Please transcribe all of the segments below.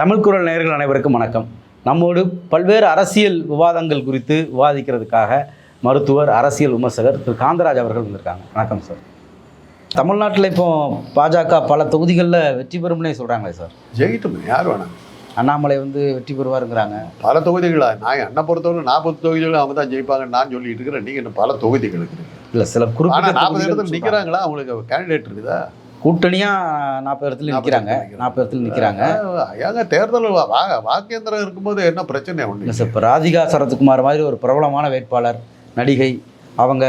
தமிழ் குரல் நேயர்கள் அனைவருக்கும் வணக்கம். நம்மோடு பல்வேறு அரசியல் விவாதங்கள் குறித்து விவாதிக்கிறதுக்காக மருத்துவர் அரசியல் விமர்சகர் திரு. காந்தராஜ் அவர்கள் வந்திருக்காங்க. வணக்கம் சார். தமிழ்நாட்டில் இப்போ பாஜக பல தொகுதிகளில் வெற்றி பெறும்னே சொல்கிறாங்களே சார். ஜெயிட்டும் யார் வேணாம் அண்ணாமலை வந்து வெற்றி பெறுவாருங்கிறாங்க. பல தொகுதிகளா? நான் என்ன பொறுத்தவரை நாற்பது தொகுதிகள் அவங்க தான் ஜெயிப்பாங்கன்னு நான் சொல்லிட்டு இருக்கிறேன். நீங்க இன்னும் பல தொகுதிகள் இருக்குது இல்லை சில குறிப்பிட்ட நாற்பது இடத்துல சொல்றாங்க. நிக்கிறாங்களா? அவங்களுக்கு கேண்டிடேட் இருக்குதா? கூட்டணியாக நாற்பது இடத்துல 40 நிற்கிறாங்க நாற்பது இடத்துல நிற்கிறாங்க ஏங்க தேர்தல் வா- வாக்கேந்திரம் இருக்கும்போது என்ன பிரச்சனை இல்லை ஒண்ணு சார் இப்போ ராதிகா சரத்குமார் மாதிரி ஒரு பிரபலமான வேட்பாளர் நடிகை அவங்க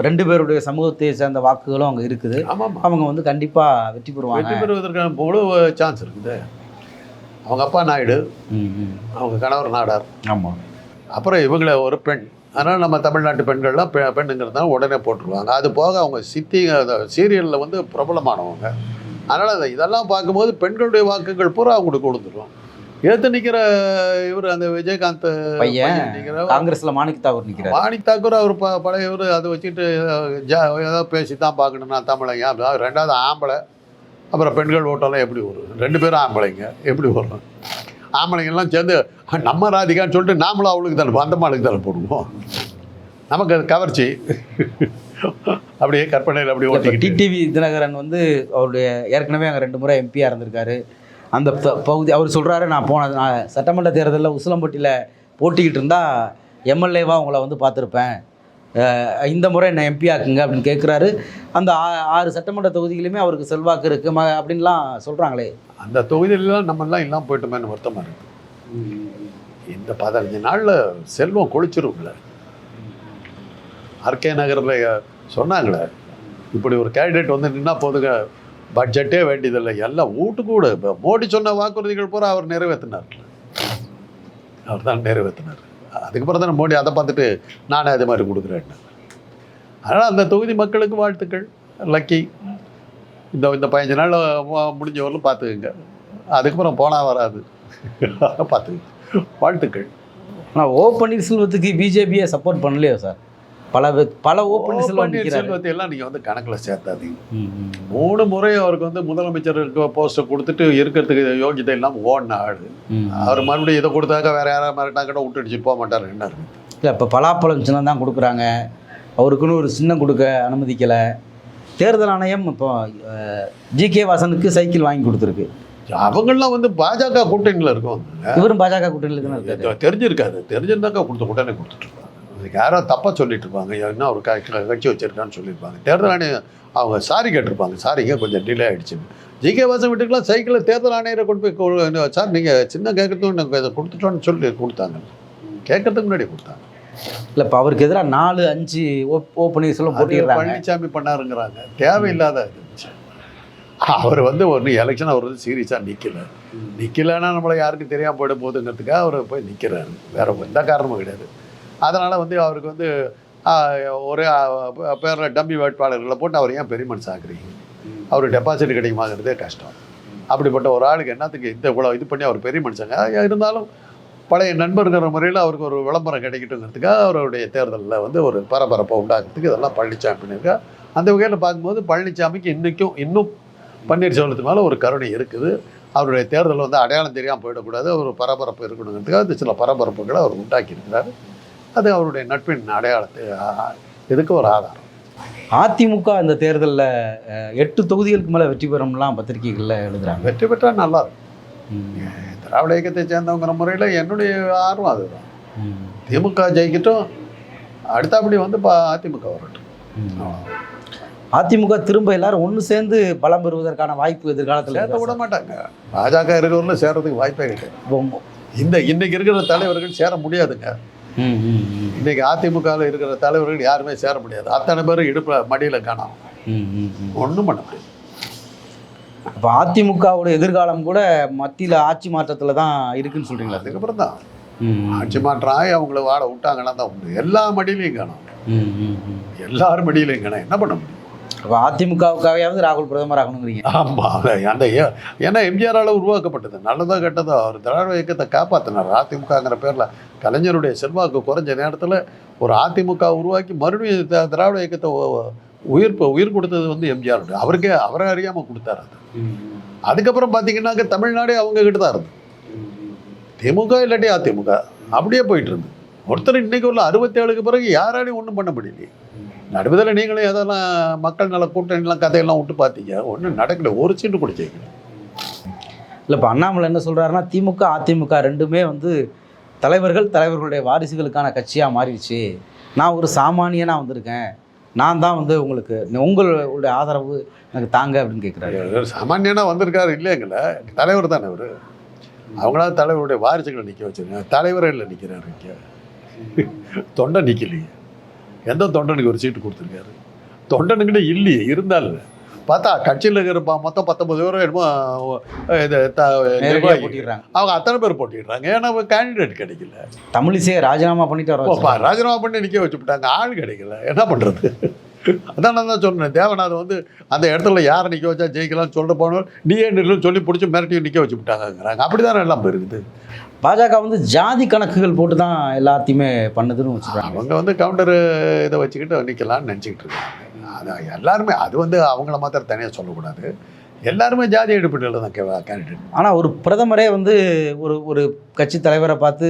ரெண்டு பேருடைய சமூகத்தை சேர்ந்த வாக்குகளும் அங்கே இருக்குது. அவங்க வந்து கண்டிப்பாக வெற்றி வெற்றி பெறுவாங்க பெறுவதற்கான முழு சான்ஸ் இருக்குது. அவங்க அப்பா நாயுடு அவங்க கணவர் நாடார். ஆமாம் அப்புறம் இவங்கள ஒரு பெண். அதனால் நம்ம தமிழ்நாட்டு பெண்கள்லாம் பெ பெண்ணுங்கிறதுனால உடனே போட்டுருவாங்க. அது போக அவங்க சித்தி சீரியலில் வந்து பிரபலமானவங்க. அதனால் அதை இதெல்லாம் பார்க்கும்போது பெண்களுடைய வாக்குகள் பூரா அவங்களுக்கு கொடுத்துரும் ஏற்று நிற்கிற இவர் அந்த விஜயகாந்த் பையன் காங்கிரஸ்ல மாணிக் தாக்கூர் நிற்கிறார் மாணிக் தாக்கூர் அவர் ப பழைய இவர் அதை வச்சுட்டு ஜா ஏதோ பேசி தான் பார்க்கணும் நான் தமிழங்க அதாவது ரெண்டாவது ஆம்பளை. அப்புறம் பெண்கள் ஓட்டெல்லாம் எப்படி வரும்? ரெண்டு பேரும் ஆம்பளைங்க. எப்படி வரும்? ஆம்பளைங்கெல்லாம் சேர்ந்து நம்ம ராதிகான்னு சொல்லிட்டு நாமளும் அவளுக்கு தானே அந்த மாளுக்கு தானே போடுவோம். நமக்கு அது கவர்ச்சி. அப்படியே கற்பனையில் அப்படியே ஓட்டிக்கிட்டு. டிடிவி தினகரன் வந்து அவருடைய ஏற்கனவே அங்கே ரெண்டு முறை எம்பியாக இருந்திருக்காரு. அந்த பகுதி அவர் சொல்கிறாரு நான் போன நான் சட்டமன்ற தேர்தலில் உசிலம்பட்டியில் போட்டிக்கிட்டு இருந்தால் எம்எல்ஏவாக உங்களை வந்து பார்த்துருப்பேன். இந்த முறை என்ன எம்பி ஆக்குங்க அப்படின்னு கேட்குறாரு அந்த ஆ- ஆறு சட்டமன்ற தொகுதியிலுமே அவருக்கு செல்வாக்கு இருக்கு. ம அப்படின்லாம் சொல்கிறாங்களே அந்த தொகுதியிலலாம் நம்மெல்லாம் இல்லாமல் போயிட்டோமேன்னு வருத்தமாக இருக்கு. இந்த பதினஞ்சு நாளில் செல்வம் கொளிச்சிரும்ல. ஆர்கே நகரில் சொன்னாங்களே இப்படி ஒரு கேண்டிடேட் வந்து நின்னா போதுங்க பட்ஜெட்டே வேண்டியதில்லை. எல்லாம் வீட்டு கூட இப்போ மோடி சொன்ன வாக்குறுதிகள் பூரா அவர் நிறைவேற்றினார் அவர் தான் நிறைவேற்றினார் அதுக்கப்புறம் தானே மோடி அதை பார்த்துட்டு நானே அதே மாதிரி கொடுக்குறேன். அதனால் அந்த தொகுதி மக்களுக்கு வாழ்த்துக்கள். லக்கி. இந்த இந்த பதினஞ்சு நாள் முடிஞ்ச வரலும் பார்த்துக்குங்க. அதுக்கப்புறம் போனால் வராது. பார்த்துக்குங்க. வாழ்த்துக்கள். ஆனால் ஓ பன்னீர்செல்வத்துக்கு பிஜேபியை சப்போர்ட் பண்ணலையா சார்? பல பல ஓ பன்னீர்செல்வம் நிற்கிறாரு செல்வத்தை எல்லாம் நீங்கள் வந்து கணக்கில் சேர்த்தாதீங்க. மூணு முறை அவருக்கு வந்து முதலமைச்சருக்கு போஸ்ட்டை கொடுத்துட்டு இருக்கிறதுக்கு யோகியதை இல்லாமல் ஓடின ம். அவர் மறுபடியும் இதை கொடுத்தாக்க வேற யாராவது மிரட்டா கூட விட்டுடுச்சு போக மாட்டார் என்ன இல்லை இப்போ பலாப்பழம் சின்னம் தான் கொடுக்குறாங்க. அவருக்குன்னு ஒரு சின்னம் கொடுக்க அனுமதிக்கலை. தேர்தல் ஆணையம் இப்போ ஜிகே வாசனுக்கு சைக்கிள் வாங்கி கொடுத்துருக்கு. அவங்கெல்லாம் வந்து பாஜக கூட்டணியில் இருக்கும் இவரும் பாஜக கூட்டணியில் தானே தெரிஞ்சிருக்காது. தெரிஞ்சிருந்தாக்கா கொடுத்த உடனே கொடுத்துட்ருப்பாங்க அதுக்கு யாரோ தப்பாக சொல்லிட்டு இருப்பாங்க என்ன ஒரு கட்சி வச்சிருக்கான்னு சொல்லியிருப்பாங்க தேர்தல் ஆணையம் அவங்க சாரி கேட்டிருப்பாங்க. சாரிங்க கொஞ்சம் டிலே ஆயிடுச்சுன்னு ஜிகே வாசன் வீட்டுக்குலாம் சைக்கிளில் தேர்தல் ஆணையரை கொண்டு போய் சார் நீங்கள் சின்ன கேட்கறதும் எனக்கு இதை கொடுத்துட்டோன்னு சொல்லி கொடுத்தாங்க. கேட்கறதுக்கு முன்னாடி கொடுத்தாங்க. இல்லை இப்போ அவருக்கு எதிராக நாலு அஞ்சு ஓ ஓ பன்னீர்செல்வம் போட்டிடுறாங்க பழனிசாமி பண்ணாருங்கிறாங்க. தேவையில்லாத அவர் வந்து ஒன்று எலெக்ஷன் அவர் வந்து சீரியஸாக நிற்கல நிற்கலன்னா நம்மளை யாருக்கும் தெரியாமல் போயிட போகுதுங்கிறதுக்காக அவர் போய் நிற்கிறாரு வேற எந்த காரணமும் கிடையாது. அதனால் வந்து அவருக்கு வந்து ஒரு ஒரே பேரில் டம்மி வேட்பாளர்களை போட்டு அவர் ஏன் பெரிய மனுஷன் ஆக்குறீங்க? அவர் டெபாசிட் கிடைக்குமாங்கிறதே கஷ்டம். அப்படிப்பட்ட ஒரு ஆளுக்கு என்னத்துக்கு இந்த இவ்வளோ இது பண்ணி அவர் பெரிய மனுஷங்க? இருந்தாலும் பழைய நண்பருங்கிற முறையில் அவருக்கு ஒரு விளம்பரம் கிடைக்கட்டுங்கிறதுக்காக அவருடைய தேர்தலில் வந்து ஒரு பரபரப்பை உண்டாக்குறதுக்கு இதெல்லாம் பழனிசாமி பண்ணியிருக்கா அந்த வகையில் பார்க்கும்போது பழனிசாமிக்கு இன்றைக்கும் இன்னும் பன்னீர்செல்வத்து மேலே ஒரு கருணை இருக்குது. அவருடைய தேர்தல் வந்து அடையாளம் தெரியாமல் போயிடக்கூடாது. ஒரு பரபரப்பு இருக்கணுங்கிறதுக்காக சில பரபரப்புகளை அவர் உண்டாக்கியிருக்கிறாரு. அது அவருடைய நட்பின் அடையாளத்தை இதுக்கு ஒரு ஆதாரம்? அதிமுக இந்த தேர்தலில் எட்டு தொகுதிகளுக்கு மேலே வெற்றி பெறும்லாம் பத்திரிகைகளில் எழுதுறாங்க. வெற்றி பெற்றால் நல்லா இருக்கும். திராவிட இயக்கத்தை சேர்ந்தவங்கிற முறையில் என்னுடைய ஆர்வம் அதுதான். திமுக ஜெயிக்கட்டும் அடுத்தபடி வந்து பா அதிமுக வரட்டும். அதிமுக திரும்ப எல்லாரும் ஒன்று சேர்ந்து பலம் பெறுவதற்கான வாய்ப்பு எதிர்காலத்தில் சேர்த்த விட மாட்டாங்க. பாஜக இருக்கிறவங்களும் சேர்றதுக்கு வாய்ப்பே கிடையாது? இந்த இன்னைக்கு இருக்கிற தலைவர்கள் சேர முடியாதுங்க. ம், ம், ம். இன்னைக்கு அதிமுகவில் இருக்கிற தலைவர்கள் யாருமே சேர முடியாது. அத்தனை பேரும் இடுப்பில் மடியில் காணோம். ம், ம், ம். ஒன்றும் பண்ண முடியாது. அப்போ அதிமுகவோட எதிர்காலம் கூட மத்தியில் ஆட்சி மாற்றத்தில் தான் இருக்குன்னு சொல்கிறீங்களா அதுக்கப்புறம் தான். ம் ஆட்சி மாற்றம் ஆகி அவங்கள வாட விட்டாங்கன்னா தான் உண்டு. எல்லா மடியிலையும் காணும். ம் ம் ம். எல்லார் மடியிலையும் காணும். என்ன பண்ண முடியும்? இப்போ அதிமுகவுக்காகவே ராகுல் பிரதமர் ஆகணுங்கிறீங்க. ஆமாம் அந்த ஏன்னா எம்ஜிஆரால் உருவாக்கப்பட்டது. நல்லதோ கெட்டதோ? அவர் திராவிட இயக்கத்தை காப்பாற்றினார் அதிமுகங்கிற பேரில் கலைஞருடைய செல்வாக்கு குறைஞ்ச நேரத்தில் ஒரு அதிமுக உருவாக்கி மறுபடியும் திராவிட இயக்கத்தை உயிர் உயிர் கொடுத்தது வந்து எம்ஜிஆர் அவருக்கே அவரை அறியாமல் கொடுத்தாரு அது. அதுக்கப்புறம் பார்த்தீங்கன்னாக்க தமிழ்நாடே அவங்க கிட்ட தான் இருந்து. திமுக இல்லாட்டி அதிமுக. அப்படியே போயிட்டு இருந்து. ஒருத்தர் இன்னைக்கு உள்ள அறுபத்தேழுக்கு பிறகு யாராலையும் ஒன்றும் பண்ண முடியலையே. நடுவதில் நீங்களும் எதெல்லாம் மக்கள் நல கூட்டணிலாம் கதையெல்லாம் விட்டு பார்த்தீங்க ஒன்றும் நடக்கல. ஒரு சீட்டு ஜெயிக்கல. இல்லை இப்போ அண்ணாமலை என்ன சொல்கிறாருன்னா திமுக அதிமுக ரெண்டுமே வந்து தலைவர்கள் தலைவர்களுடைய வாரிசுகளுக்கான கட்சியாக மாறிடுச்சு. நான் ஒரு சாமானியனாக வந்திருக்கேன். நான் தான் வந்து உங்களுக்கு உங்களுடைய ஆதரவு எனக்கு தாங்க அப்படின்னு கேட்குறாரு இவர் சாமானியனா வந்திருக்காரு இல்லைங்கள தலைவர் தானே அவர். அவங்களால தலைவருடைய வாரிசுகளை நிற்க வச்சிருக்காங்க. தலைவரே இல்லை நிற்கிறாரு இங்கே. தொண்டை நிற்கலையே எந்த தொண்டனுக்கு ஒரு சீட்டு கொடுத்துருக்காரு? தொண்டனுக்கிட்ட இல்லையே இருந்தாலும். பார்த்தா கட்சியில் இருக்கிற ப- மொத்தம் பத்தொன்பது பேரும் என்னமோ இது அவங்க அத்தனை பேர் போட்டிடுறாங்க. ஏன்னா கேண்டிடேட் கிடைக்கல. தமிழிசையை ராஜினாமா பண்ணிட்டு வர ஓப்பா வச்சிருக்காங்க. ராஜினாமா பண்ணி நிற்க வச்சுவிட்டாங்க ஆள் கிடைக்கல. என்ன பண்ணுறது அதான் நான் தான் சொன்னேன். தேவநாதன் வந்து அந்த இடத்துல யாரை நிற்க வச்சா ஜெயிக்கலாம்னு சொல்லிட்டு போனவர் நீயே நில்லுன்னு சொல்லி பிடிச்சி மிரட்டி நிற்க வச்சு விட்டாங்கங்கிறாங்க அப்படி தானே எல்லாம் போயிருக்குது? பாஜக வந்து ஜாதி கணக்குகள் போட்டு தான் எல்லாத்தையுமே பண்ணுதுன்னு வச்சுருக்காங்க அவங்க வந்து கவுண்டர் இதை வச்சுக்கிட்டு நிற்கலாம்னு நினச்சிக்கிட்டு இருக்காங்க. அது எல்லாருமே அது வந்து அவங்கள மாத்திரம் தனியாக சொல்லக்கூடாது. எல்லாருமே ஜாதி அடிப்படையில் தான் கேண்டிடேட் ஆனால் ஒரு பிரதமரே வந்து ஒரு ஒரு கட்சி தலைவரை பார்த்து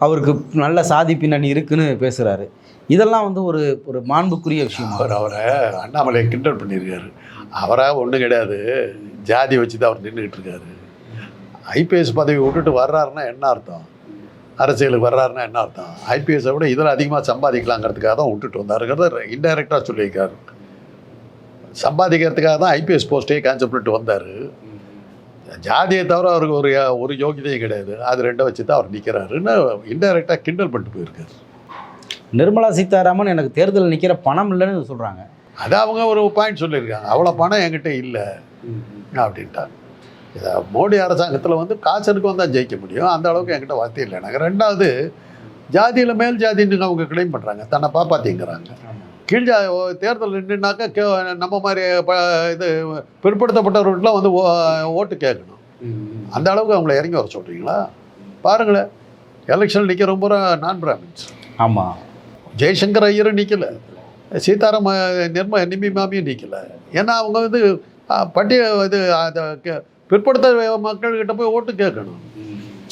அவருக்கு நல்ல சாதி பின்னணி இருக்குன்னு பேசுகிறாரு இதெல்லாம் வந்து ஒரு ஒரு மாண்புக்குரிய விஷயம்? அவர் அவரை அண்ணாமலையை கிண்டல் பண்ணியிருக்காரு. அவராக ஒன்றும் கிடையாது. ஜாதி வச்சு தான் அவர் நின்றுக்கிட்டு இருக்காரு. ஐபிஎஸ் பதவி விட்டுட்டு வர்றாருன்னா என்ன அர்த்தம்? அரசியலுக்கு வர்றாருன்னா என்ன அர்த்தம்? ஐபிஎஸை விட இதில் அதிகமாக சம்பாதிக்கலாங்கிறதுக்காக தான் விட்டுட்டு வந்தாருங்கிறத இன்டைரக்டாக சொல்லியிருக்காரு. சம்பாதிக்கிறதுக்காக தான் ஐபிஎஸ் போஸ்ட்டே கேன்சல் பண்ணிட்டு வந்தார். ஜாதியை தவிர அவருக்கு ஒரு ஒரு யோகியதையும் கிடையாது. அது ரெண்டை வச்சு தான் அவர் நிற்கிறாருன்னு இன்டைரக்டாக கிண்டல் பண்ணிட்டு போயிருக்காரு. நிர்மலா சீதாராமன் எனக்கு தேர்தல் நிற்கிற பணம் இல்லைன்னு சொல்கிறாங்க அது அவங்க ஒரு பாயிண்ட் சொல்லியிருக்காங்க. அவ்வளோ பணம் என்கிட்ட இல்லை. அப்படின்ட்டாங்க இதை மோடி அரசாங்கத்தில் வந்து காசனுக்கு வந்தால் ஜெயிக்க முடியும். அந்த அளவுக்கு என்கிட்ட வார்த்தை இல்லை எனக்கு. ரெண்டாவது ஜாதியில் மேல் ஜாதின்னு அவங்க கிளைம் பண்ணுறாங்க தன்னை பாப்பாத்திங்கிறாங்க கீழ் ஜா தேர்தல் நின்றுனாக்கா கே நம்ம மாதிரி ப இது பிற்படுத்தப்பட்டவர்களுக்கெல்லாம் வந்து ஓ- ஓட்டு கேட்கணும். அந்த அளவுக்கு அவங்கள இறங்கி வர சொல்கிறீங்களா பாருங்களேன். எலெக்ஷன் நிற்கிற பூரா நான் பிராமின்ஸ் ஆமாம் ஜெய்சங்கர் ஐயரும் நிற்கல சீதாராம் நிர்ம நிம்மி மாமியும் நிற்கல ஏன்னா அவங்க வந்து பட்டிய இது அதை பிற்படுத்த மக்கள்கிட்ட போய் ஓட்டு கேட்கணும்.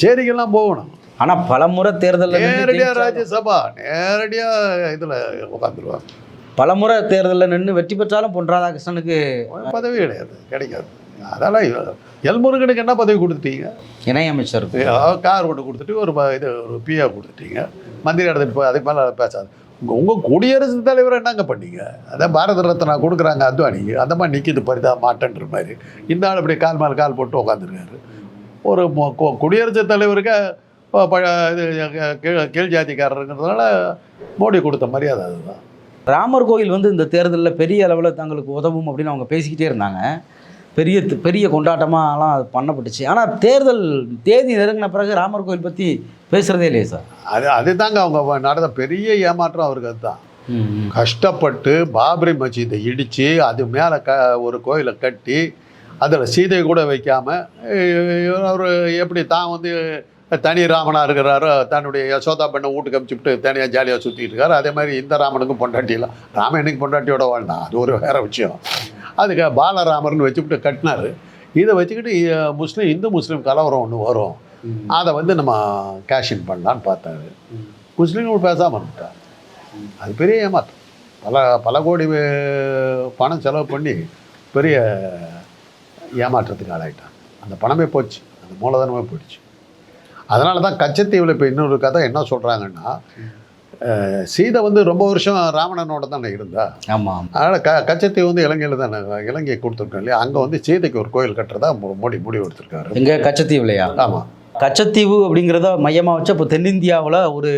சேரிக்கெல்லாம் போகணும். ஆனால் பல முறை தேர்தலில் நேரடியாக ராஜ்யசபா நேரடியாக இதில் உட்காந்துருவாங்க பல முறை தேர்தலில் நின்று வெற்றி பெற்றாலும் பொன் ராதாகிருஷ்ணனுக்கு பதவி கிடையாது கிடைக்காது. அதெல்லாம் எல்முருகனுக்கு என்ன பதவி கொடுத்துட்டீங்க? இணையமைச்சர் கார் ஒன்று கொடுத்துட்டு ஒரு இது ஒரு பிஆ கொடுத்துட்டீங்க. மந்திரி இடத்துக்கு போய் அதுக்கு மேலே பேசாது. உங்கள் குடியரசு குடியரசுத் தலைவர் என்னங்க பண்ணீங்க? அதான் பாரத ரத்னா கொடுக்குறாங்க அத்வானிக்கு அந்த மாதிரி நிற்கிது பரிதா மாட்டேன்ற மாதிரி. இந்த ஆள் இப்படி கால் மேலே கால் போட்டு உட்காந்துருக்காரு ஒரு குடியரசுத் தலைவருக்கு இது கீழ் கீழ் ஜாதிக்காரருங்கிறதுனால மோடி கொடுத்த மரியாதை அதுதான். ராமர் கோயில் வந்து இந்த தேர்தலில் பெரிய அளவில் தங்களுக்கு உதவும் அப்படின்னு அவங்க பேசிக்கிட்டே இருந்தாங்க. பெரிய பெரிய கொண்டாட்டமாலாம் அது பண்ணப்பட்டுச்சு. ஆனால் தேர்தல் தேதி நெருங்கின பிறகு ராமர் கோயில் பற்றி பேசுகிறதே இல்லையே சார். அது அதுதாங்க அவங்க நடந்த பெரிய ஏமாற்றம் அவருக்கு அதுதான். கஷ்டப்பட்டு பாபரி மசீதை இடித்து அது மேலே க ஒரு கோயிலை கட்டி அதில் சீதை கூட வைக்காமல் அவர் எப்படி தான் வந்து தனி ராமனாக இருக்கிறாரோ தன்னுடைய யசோதா பெண்ணை வீட்டுக்கு அமுச்சுட்டு தனியாக ஜாலியாக சுற்றிட்டு இருக்காரு. அதே மாதிரி இந்த ராமனுக்கும் பொண்டாட்டிலாம் ராமன் என்னைக்கு பொண்டாட்டியோட வாழ்ந்தான் அது ஒரு வேற விஷயம். அதுக்கு பாலராமர்னு வச்சுக்கிட்டு கட்டினாரு. இதை வச்சுக்கிட்டு முஸ்லீம் இந்து முஸ்லீம் கலவரம் ஒன்று வரும். அதை வந்து நம்ம கேஷின் பண்ணலான்னு பார்த்தாரு. முஸ்லீம்கள் பேசாமல் இருந்துட்டார். அது பெரிய ஏமாற்றம் பல பல கோடி பணம் செலவு பண்ணி பெரிய ஏமாற்றத்துக்கு ஆளாயிட்டாங்க அந்த பணமே போச்சு. அந்த மூலதனமே போயிடுச்சு. அதனால தான் கச்சத்தீவில் இப்போ இன்னொரு கதை என்ன சொல்கிறாங்கன்னா சீதை வந்து ரொம்ப வருஷம் ராவணனோட தானே இருந்தா? ஆமாம் அதனால் க கச்சத்தீவு வந்து இலங்கையில் தானே இலங்கை கொடுத்துருக்கோம் இல்லையா? அங்கே வந்து சீதைக்கு ஒரு கோயில் கட்டுறதா மோடி முடிவு எடுத்திருக்காரு. எங்க கச்சத்தீவுலையா? ஆமாம் கச்சத்தீவு அப்படிங்கிறத மையமாக வச்சு இப்போ தென்னிந்தியாவில் ஒரு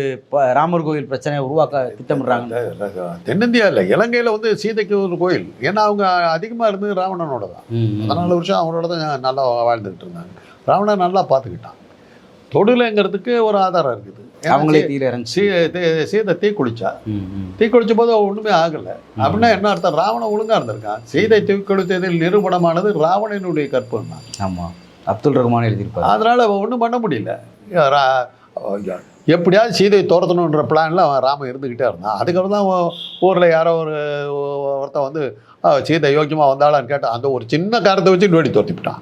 ராமர் கோயில் பிரச்சனையை உருவாக்க திட்டமிடுறாங்க. தென்னிந்தியாவில் இலங்கையில் வந்து சீதைக்கு ஒரு கோயில். ஏன்னா அவங்க அதிகமாக இருந்தது ராவணனோட தான். பதினாலு வருஷம் அவனோட தான் நல்லா வாழ்ந்துகிட்டு இருந்தாங்க. ராவணன் நல்லா பார்த்துக்கிட்டான் தொடுலைங்கிறதுக்கு ஒரு ஆதாரம் இருக்குது. அவங்களே தீர இறங்கி சீதை தீ குளிச்சா. தீ குளிச்ச போது ஒண்ணுமே ஆகல. அப்படின்னா என்ன அர்த்தம்? ராவணன் ஒழுங்கா இருந்திருக்கான். சீதை தீ கொளுத்ததில் நிரூபணமானது ராவணனுடைய கற்பனை தான் ஆமாம் அப்துல் ரஹ்மான் எழுதியிருப்பார். அதனால ஒன்றும் பண்ண முடியல. எப்படியாவது சீதையை துரத்தணுன்ற பிளான்ல அவன் ராமன் இருந்துக்கிட்டே இருந்தான். அதுக்கப்புறம் தான் அவன் ஊரில் யாரோ ஒரு ஒருத்தன் வந்து "ஆ, சீதை யோக்கியமாக வந்தாளான்னு கேட்டான் அந்த ஒரு சின்ன காரத்தை வச்சு நோடி துரத்திவிட்டான்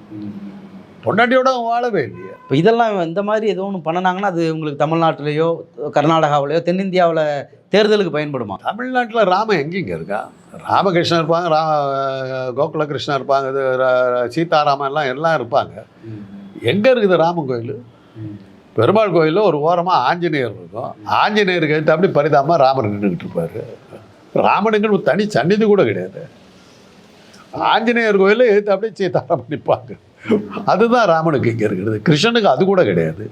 பொண்டாட்டியோட அவன் வாழவே இல்லையே. இப்போ இதெல்லாம் இந்த மாதிரி ஏதோ ஒன்று பண்ணினாங்கன்னா அது உங்களுக்கு தமிழ்நாட்டிலேயோ கர்நாடகாவிலேயோ தென்னிந்தியாவில் தேர்தலுக்கு பயன்படுமா? தமிழ்நாட்டில் ராமன் எங்கேங்க இருக்கா? ராமகிருஷ்ணன் இருப்பாங்க ரா கோகுலகிருஷ்ணன் இருப்பாங்க இது ர- சீதாராமன் எல்லாம் எல்லாம் இருப்பாங்க. எங்கே இருக்குது ராமன் கோயில்? பெருமாள் கோயிலில் ஒரு ஓரமாக ஆஞ்சநேயர் இருக்கும். ஆஞ்சநேயருக்கு எடுத்து அப்படி பரிதாபமாக ராமர் நின்றுக்கிட்டு இருப்பார். ராமனுங்கன்னு ஒரு தனி சன்னிதி கூட கிடையாது. ஆஞ்சநேயர் கோயிலில் எடுத்து அப்படியே சீதாராமன் நிற்பாங்க அதுதான் ராமனுக்கு இங்கே இருக்கிறது. கிருஷ்ணனுக்கு அது கூட கிடையாது.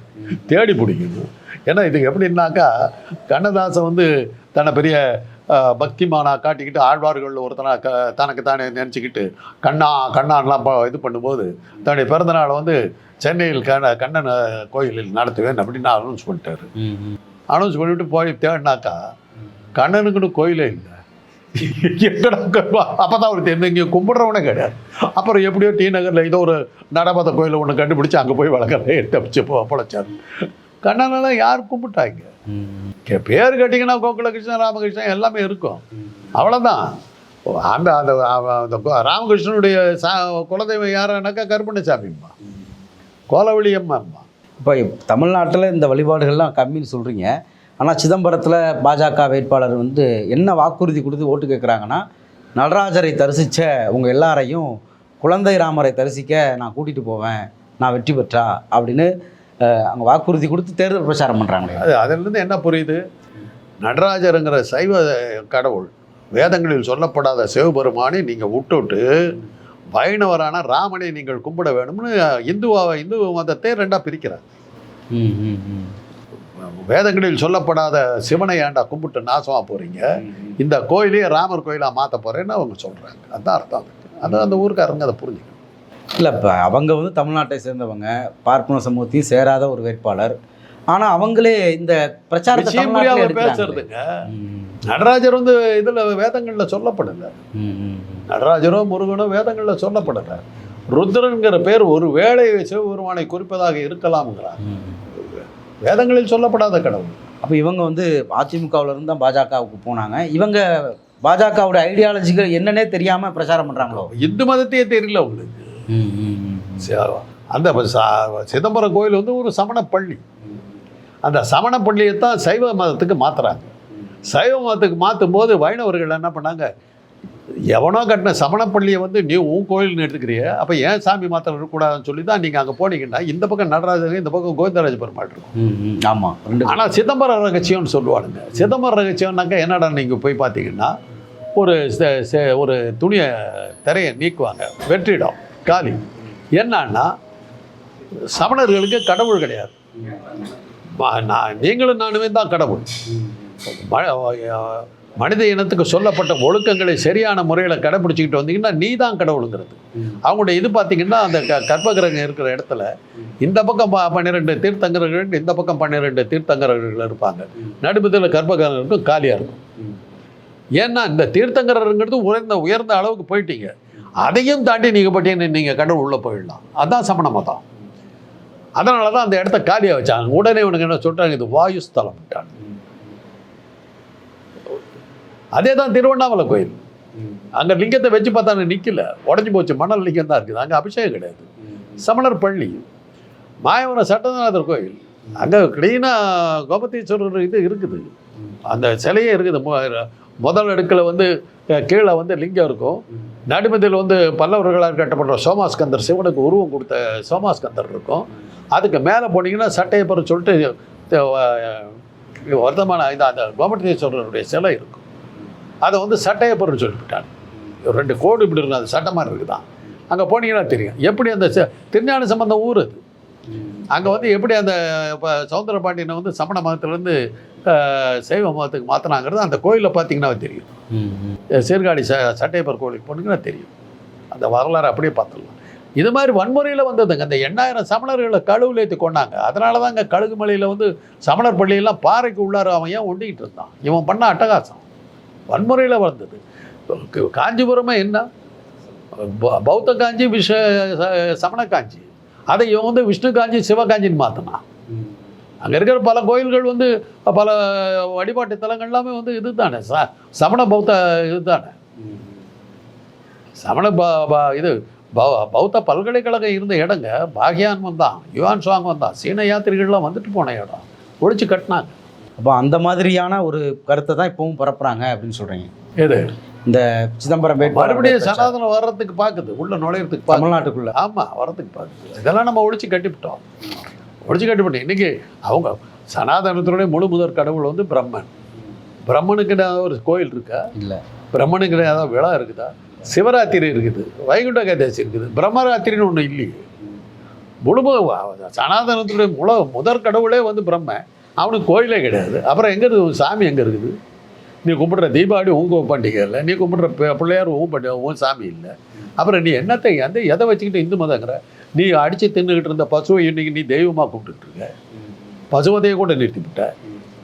தேடி பிடிக்கணும் ஏன்னா இது எப்படின்னாக்கா கண்ணதாசன் வந்து தன்னை பெரிய அஹ், பக்திமானா காட்டிக்கிட்டு ஆழ்வார்களில் ஒருத்தனா க தனக்கு தானே நினச்சிக்கிட்டு கண்ணா கண்ணான்லாம் இது பண்ணும்போது தன்னுடைய பிறந்தநாளை வந்து சென்னையில் கண்ண கண்ணன் கோயிலில் நடத்துவேன் அப்படின்னு அனௌன்ஸ் பண்ணிட்டாரு. அனௌன்ஸ் பண்ணிவிட்டு போய் தேடினாக்கா கண்ணனுக்குன்னு கோயிலே இல்லை. எங்கடா அப்போ தான் அவர் தெரிஞ்சு இங்கே கும்பிட்றவனே கிடையாது. அப்புறம் எப்படியோ டி நகரில் ஏதோ ஒரு நடமத கோயில் ஒன்று கண்டுபிடிச்சு அங்கே போய் வளர்க்குறேன் எடுத்து வச்சு பொ- பொழைச்சாரு. கண்ணனெல்லாம் யார் கும்பிட்டாங்க? பேர் கேட்டிங்கன்னா கோகுலகிருஷ்ணன் ராமகிருஷ்ணன் எல்லாமே இருக்கும். அவ்வளோதான் அந்த அந்த அந்த கோ- ராமகிருஷ்ணனுடைய சா குலதெய்வம் யாருனாக்கா கருப்பண்ணசாமிம்மா. கோலவழி அம்மா இப்போ தமிழ்நாட்டில் இந்த வழிபாடுகள்லாம் கம்மின்னு சொல்கிறீங்க ஆனால் சிதம்பரத்தில் பாஜக வேட்பாளர் வந்து என்ன வாக்குறுதி கொடுத்து ஓட்டு கேட்குறாங்கன்னா நடராஜரை தரிசித்த உங்கள் எல்லாரையும் குழந்தை ராமரை தரிசிக்க நான் கூட்டிகிட்டு போவேன் நான் வெற்றி பெற்றா அப்படின்னு அஹ், அங்கே வாக்குறுதி கொடுத்து தேர்தல் பிரச்சாரம் பண்ணுறாங்களே அது அதிலிருந்து என்ன புரியுது? நடராஜருங்கிற சைவ கடவுள் வேதங்களில் சொல்லப்படாத சிவபெருமானை நீங்கள் விட்டுவிட்டு வைணவரான ராமனை நீங்கள் கும்பிட வேணும்னு இந்து இந்து மதத்தை ரெண்டாக பிரிக்கிறார். ம் ம். வேதங்களில் சொல்லப்படாத சிவனை ஏன்டா கும்பிட்டு நாசமாக போகிறீங்க இந்த கோயிலையே ராமர் கோயிலாக மாற்ற போகிறேன்னு அவங்க சொல்கிறாங்க அதான் அர்த்தம் அது அந்த ஊருக்காரங்க அதை புரிஞ்சுக்கணும். இல்லை இப்போ அவங்க வந்து தமிழ்நாட்டை சேர்ந்தவங்க பார்ப்பன சமூகத்தையும் சேராத ஒரு வேட்பாளர். ஆனால் அவங்களே இந்த பிரச்சாரத்தை. பேசுறதுங்க. நடராஜர் வந்து இதில் வேதங்களில் சொல்லப்படலை. நடராஜரோ முருகனோ வேதங்களில் சொல்லப்படலை. ருத்ரன்கிற பேர் ஒரு வேளை சிவபெருமானை குறிப்பதாக இருக்கலாம்ங்கிறார் வேதங்களில் சொல்லப்படாத கடவுள். அப்போ இவங்க வந்து அதிமுகவுல இருந்து தான் பாஜகவுக்கு போனாங்க. இவங்க பாஜகவோட ஐடியாலஜிகள் என்னன்னே தெரியாம பிரச்சாரம் பண்றாங்களோ? இந்து மதத்தையே தெரியல உங்களுக்கு அந்த சிதம்பரம் கோயில் வந்து ஒரு சமண பள்ளி. அந்த சமண பள்ளியை தான் சைவ மதத்துக்கு மாத்துறாங்க. சைவ மதத்துக்கு மாற்றும் போது வைணவர்கள் என்ன பண்ணாங்க? எவனோ கட்டின சமண பள்ளியை வந்து நீ உன் கோயில்னு எடுத்துக்கிறிய அப்போ ஏன் சாமி மாத்திரம் இருக்கக்கூடாதுன்னு சொல்லி தான் நீங்கள் அங்கே போனீங்கன்னா இந்த பக்கம் நடராஜர் இந்த பக்கம் கோவிந்தராஜ பெருமாள் இருக்கும். ஆமா ரெண்டு ஆனால் சிதம்பரம் ரகசியம்னு சொல்லுவானுங்க சிதம்பரம் ரகசியம்னாக்கா என்னடா நீங்கள் போய் பார்த்தீங்கன்னா ஒரு ஒரு துணியை திரையை நீக்குவாங்க வெற்றிடம் காலி. என்னன்னா சமணர்களுக்கு கடவுள் கிடையாது. நான் நீங்களும் நானுமே தான் கடவுள். மனித இனத்துக்கு சொல்லப்பட்ட ஒழுக்கங்களை சரியான முறையில் கடைப்பிடிச்சிக்கிட்டு வந்தீங்கன்னா நீ தான் கடவுளுங்கிறது. அவங்களுடைய இது பார்த்தீங்கன்னா அந்த க கர்ப்பகிரகம் இருக்கிற இடத்துல இந்த பக்கம் பன்னிரெண்டு தீர்த்தங்கரர்கள் இந்த பக்கம் பன்னிரெண்டு தீர்த்தங்கரர்கள் இருப்பாங்க. நடுமத்தில் கர்ப்பகிரகம் இருக்கும் காலியாக இருக்கும். ஏன்னா இந்த தீர்த்தங்கரருங்கிறது உயர்ந்த உயர்ந்த அளவுக்கு போயிட்டீங்க. அதையும் தாண்டி நீங்கள் பார்த்தீங்கன்னா நீங்கள் கடவுள் உள்ளே போயிடலாம். அதான் சமண மதம். அதனால தான் அந்த இடத்த காலியாக வச்சாங்க. உடனே உனக்கு என்ன சொல்கிறாங்க இது வாயு ஸ்தலம் அதே தான் திருவண்ணாமலை கோயில். அங்கே லிங்கத்தை வச்சு பார்த்தா நிற்கல உடஞ்சி போச்சு. மணல் லிங்கம் தான் இருக்குது. அங்கே அபிஷேகம் கிடையாது. சமணர் பள்ளி. மாயவரம் சட்டநாதர் கோயில். அங்கே க்ளீனாக கோபத்தீஸ்வரர் இது இருக்குது. அந்த சிலையே இருக்குது. முதல் அடுக்கில் வந்து கீழே வந்து லிங்கம் இருக்கும். நடுமதில் வந்து பல்லவர்களால் கட்டப்பட்ட சோமாஸ்கந்தர் சிவனுக்கு உருவம் கொடுத்த சோமாஸ்கந்தர் இருக்கும். அதுக்கு மேலே போனீங்கன்னா சட்டையப்பர் சொல்லிட்டு வர்த்தமான இந்த அந்த கோமட்டீஸ்வரருடைய சிலை இருக்கும். அதை வந்து சட்டையப்பர்னு சொல்லிவிட்டாங்க. ஒரு ரெண்டு கோடு இப்படி இருக்கும் அது சட்டை மாதிரி இருக்குதான் அங்கே போனீங்கன்னா தெரியும். எப்படி அந்த திருஞான சம்பந்தம் ஊர் அது. அங்கே வந்து எப்படி அந்த இப்போ சவுந்தர பாண்டியனை வந்து சமண மதத்துலேருந்து சைவ மதத்துக்கு மாற்றினாங்கிறது அந்த கோயிலில் பார்த்தீங்கன்னா தெரியும். சீர்காழி ச சட்டையப்பர் கோயிலுக்கு போனீங்கன்னா தெரியும். அந்த வரலாறு அப்படியே பார்த்துடலாம் இது மாதிரி வன்முறையில் வந்ததுங்க. அந்த எண்ணாயிரம் சமணர்களை கழுவுல ஏற்றி கொண்டாங்க அதனால தான் இங்கே கழுகுமலையில் வந்து சமணர் பள்ளியெல்லாம் பாறைக்கு உள்ளார அவன் ஏன் ஒண்டிக்கிட்டு இருந்தான்? இவன் பண்ண அட்டகாசம். வன்முறையில் வந்தது காஞ்சிபுரமே என்ன? பௌத்த காஞ்சி விஷ ச- சமண காஞ்சி. அதை இவன் வந்து விஷ்ணு காஞ்சி சிவகாஞ்சின்னு மாற்றினான் அங்கே இருக்கிற பல கோயில்கள் வந்து பல வழிபாட்டு தலங்கள் எல்லாமே வந்து இது தானே ச சமண பௌத்த இது தானே சமண ப ப- இது பௌத்த பல்கலைக்கழகம் இருந்த இடங்க பாகியான் வந்தான் யுவான் சுவாங் வந்தான் சீன யாத்திரிகள்லாம் வந்துட்டு போன இடம். ஒழிச்சு கட்டினாங்க. அப்போ அந்த மாதிரியான ஒரு கருத்தை தான் இப்பவும் பரப்புறாங்க அப்படின்னு சொல்றீங்க. எது? இந்த சிதம்பரம் மறுபடியும் சனாதனம் வர்றதுக்கு பார்க்குது உள்ள நுழையிறதுக்கு தமிழ்நாட்டுக்குள்ள. ஆமாம் வரதுக்கு பார்க்குது இதெல்லாம் நம்ம ஒழிச்சு கட்டிவிட்டோம். ஒழிச்சு கட்டிவிட்டோம். இன்னைக்கு அவங்க சனாதனத்தினுடைய முழு முதற் கடவுள் வந்து பிரம்மன். பிரம்மனுக்கு ஒரு கோயில் இருக்கா? இல்ல. பிரம்மனுக்கு ஏதாவது விழா இருக்குதா? சிவராத்திரி இருக்குது வைகுண்ட ஏகாதசி இருக்குது பிரம்மராத்திரின்னு ஒன்று இல்லையே. முழும சனாதனத்துடைய முழு முதற் கடவுளே வந்து பிரம்ம அவனுக்கு கோயிலே கிடையாது. அப்புறம் எங்கே இருக்குது? உன் சாமி எங்கே இருக்குது? நீ கும்பிடுற தீபாவளி உங்க பண்டிகை இல்லை நீ கும்பிடுற பிள்ளையார் உன் பண்டிகை உன் சாமி இல்லை. அப்புறம் நீ என்னத்தை அந்த எதை வச்சுக்கிட்டு இந்து மதங்கிற நீ அடித்து தின்னுக்கிட்டு இருந்த பசுவை இன்னைக்கு நீ தெய்வமாக கும்பிட்டுட்டு இருக்க. பசுவதையை கூட நிறுத்திவிட்ட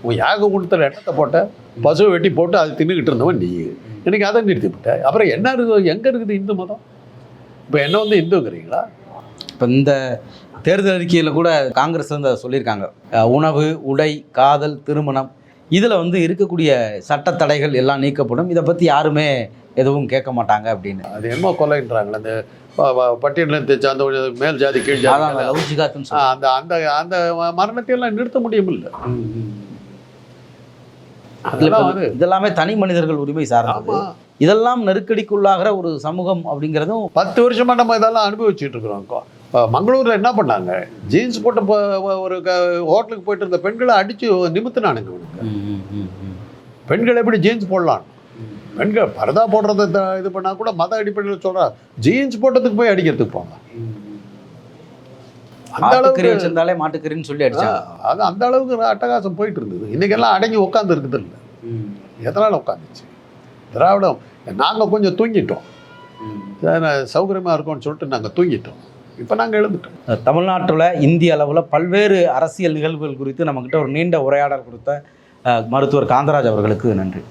உன் யாக குண்டத்தில் எண்ணத்தை போட்ட பசுவை வெட்டி போட்டு அதை தின்னுக்கிட்டு இருந்தவன் நீ. இன்னைக்கு அதை நிறுத்திவிட்ட அப்புறம் என்ன இருக்குது? எங்கே இருக்குது இந்து மதம்? இப்போ என்ன வந்து இந்துங்கிறீங்களா? இப்போ இந்த தேர்தல் அறிக்கையில் கூட காங்கிரஸ் வந்து அதை சொல்லியிருக்காங்க. உணவு உடை காதல் திருமணம் இதில் வந்து இருக்கக்கூடிய சட்ட தடைகள் எல்லாம் நீக்கப்படும். இதை பற்றி யாருமே எதுவும் கேட்க மாட்டாங்க அப்படின்னு. அது என்னமோ கொலைன்றாங்களே அந்த பட்டியலினத்தை சார்ந்த மேல் ஜாதி கீழ் ஜாதி. அந்த அந்த அந்த மரணத்தை எல்லாம் நிறுத்த அதெல்லாம் வந்து இதெல்லாமே தனி மனிதர்கள் உரிமை சார்ந்தது. இதெல்லாம் நெருக்கடிக்குள்ளாகிற ஒரு சமூகம் அப்படிங்கிறதும் பத்து வருஷமா நம்ம இதெல்லாம் அனுபவிச்சுட்டு இருக்கிறோம் மங்களூர்ல என்ன பண்ணாங்க? ஜீன்ஸ் போட்ட ஒரு ஹோட்டலுக்கு போயிட்டு இருந்த பெண்களை அடிச்சு நிமித்தினானுங்க பெண்கள் எப்படி ஜீன்ஸ் போடலாம்? பெண்கள் பரதா போடுறத இது பண்ணா கூட மத அடிப்படையில் சொல்றா ஜீன்ஸ் போட்டதுக்கு போய் அடிக்கிறதுக்கு போங்க. அந்த அளவுக்கு வச்சிருந்தாலே மாட்டுக்கறின்னு சொல்லி அடிச்சாங்க. ஆ, அது அந்த அளவுக்கு அட்டகாசம் போயிட்டு இருந்தது. இன்னைக்கெல்லாம் அடங்கி உட்காந்து இருக்குது இல்லை. எதனால் உட்காந்துச்சு திராவிடம் நாங்கள் கொஞ்சம் தூங்கிட்டோம். சௌகரியமாக இருக்கும்னு சொல்லிட்டு நாங்கள் தூங்கிட்டோம். இப்போ நாங்கள் எழுந்துட்டோம். தமிழ்நாட்டில் இந்திய அளவில் பல்வேறு அரசியல் நிகழ்வுகள் குறித்து நம்மக்கிட்ட ஒரு நீண்ட உரையாடல் கொடுத்த மருத்துவர் காந்தராஜ் அவர்களுக்கு நன்றி.